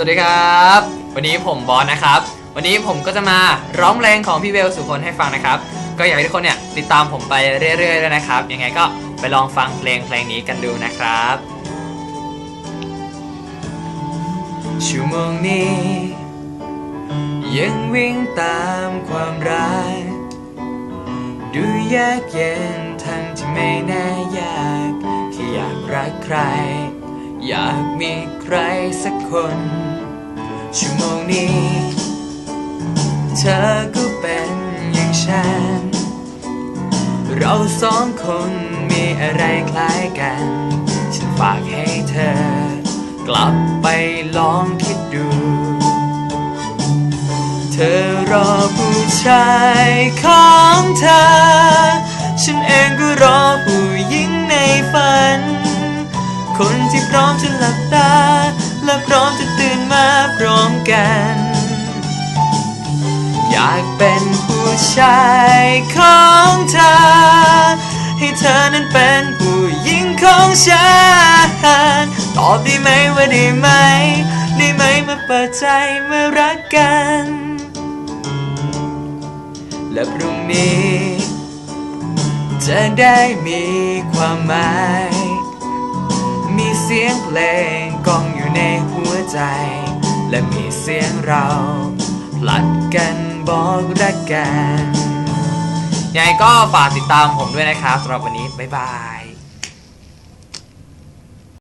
สวัสดีครับ วันนี้ผมบอสนะครับ วันนี้ผมก็จะมาร้องเพลงของพี่เวลสุคนให้ฟังนะครับ ก็อยากให้ทุกคนเนี่ยติดตามผมไปเรื่อยๆเลยนะครับ ยังไงก็ไปลองฟังเพลงเพลงนี้กันดูนะครับ ชั่วโมงนี้ ยังวิ่งตามความรักดูยากเย็นทั้งที่ไม่แน่ยากแค่อยากรักใคร อยากมีใครสักคน ชั่วโมงนี้ เธอก็เป็นอย่างฉัน เราสองคนมีอะไรคล้ายกัน ฉันฝากให้เธอ กลับไปลองคิดดู เธอรอผู้ชายเขอ คนที่พร้อมจะหลับตา และพร้อมจะตื่นมาพร้อมกัน อยากเป็นผู้ชายของเธอ ให้เธอนั้นเป็นผู้หญิงของฉัน ตอบได้ไหมว่าได้ไหม ได้ไหมมาเปิดใจมารักกัน และพรุ่งนี้ จะได้มีความหมาย สียงเพลงกองอยู่ในหัวใจ และมีเสียงเราผลัดกันบอกรักกันยังไงก็ฝากติดตามผมด้วยนะครับสำหรับวันนี้ บ๊ายบาย